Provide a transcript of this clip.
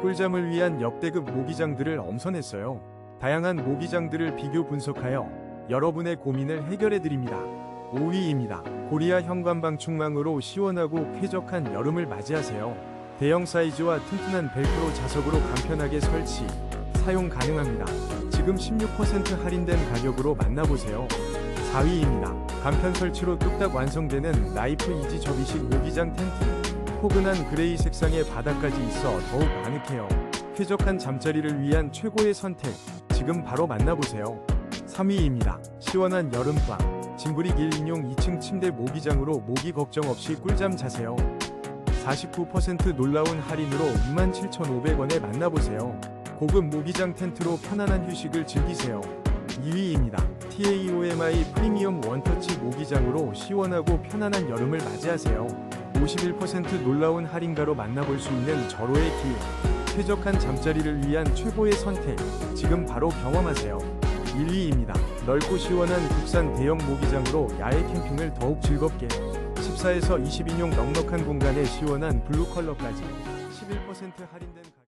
꿀잠을 위한 역대급 모기장들을 엄선했어요. 다양한 모기장들을 비교 분석하여 여러분의 고민을 해결해 드립니다. 5위입니다. 고리아 현관방 충망으로 시원하고 쾌적한 여름을 맞이하세요. 대형 사이즈와 튼튼한 벨크로 자석으로 간편하게 설치, 사용 가능합니다. 지금 16% 할인된 가격으로 만나보세요. 4위입니다. 간편 설치로 뚝딱 완성되는 나이프 이지 접이식 모기장 텐트. 포근한 그레이 색상의 바닥까지 있어 더욱 아늑해요. 쾌적한 잠자리를 위한 최고의 선택. 지금 바로 만나보세요. 3위입니다. 시원한 여름밤. 짐브릭 1 인용 2층 침대 모기장으로 모기 걱정 없이 꿀잠 자세요. 49% 놀라운 할인으로 27,500원에 만나보세요. 고급 모기장 텐트로 편안한 휴식을 즐기세요. 2위입니다. TAOMI 프리미엄 원터치 모기장으로 시원하고 편안한 여름을 맞이하세요. 51% 놀라운 할인가로 만나볼 수 있는 절호의 기회. 쾌적한 잠자리를 위한 최고의 선택. 지금 바로 경험하세요. 1위입니다. 넓고 시원한 국산 대형 모기장으로 야외 캠핑을 더욱 즐겁게. 14에서 20인용 넉넉한 공간에 시원한 블루 컬러까지 11% 할인된 가격.